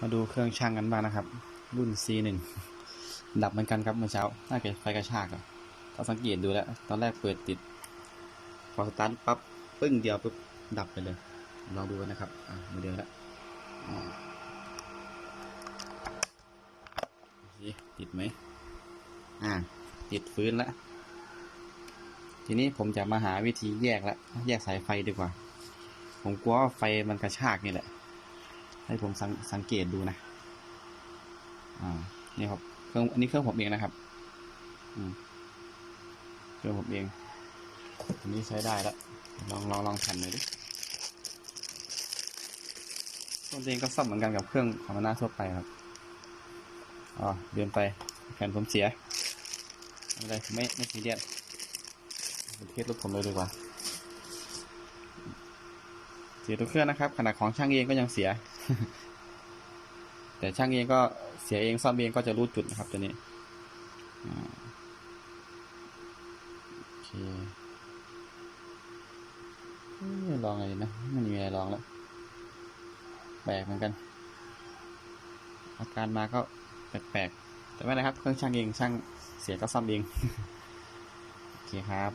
มาดูเครื่องช่างกันบ้างนะครับ รุ่น C1 ดับเหมือนกันครับเมื่อเช้าน่าจะไฟกระชากอะเราสังเกตดูแล้ว ตอนแรกเปิดติด พอสตาร์ทปั๊บปึ้งเดียวปุ๊บดับไปเลย ลองดูนะครับอะมาเดียวแล้วติดไหมอ่า ติดฟื้นแล้ว ทีนี้ผมจะมาหาวิธีแยกและแยกสายไฟดีกว่า ผมกลัวว่าไฟมันกระชากนี่แหละ ให้ผมสังสงเกตดูนะ อ่า นี่ครับ เครื่อง อันนี้เครื่องผมเองนะครับ อืม เครื่องผมเอง อันนี้ใช้ได้แล้ว ลองลองลองแผ่นหน่อยดิต้นเองก็ซ่อมเหมือนกันกับเครื่องธรรมนาทั่วไปครับ อ๋อเดินไป แผ่นผมเสียไม่ไร ไม่ไม่ซีเรียสเป็นเทสรถผมเลยดีกว่า สียทุกเครื่องนะครับ ขนาดของช่างเองก็ยังเสีย แต่ช่างเองก็เสียเองซ่อมเองก็จะรู้จุดนะครับตัวนี้โอเคลองอะไรนะมันมีอะไรลองแล้วแปลกเหมือนกัน อาการมาก็แปลกๆแต่ไม่นไรครับ เครื่องช่างเองช่างเสียก็ซ่อมเอง โอเคครับ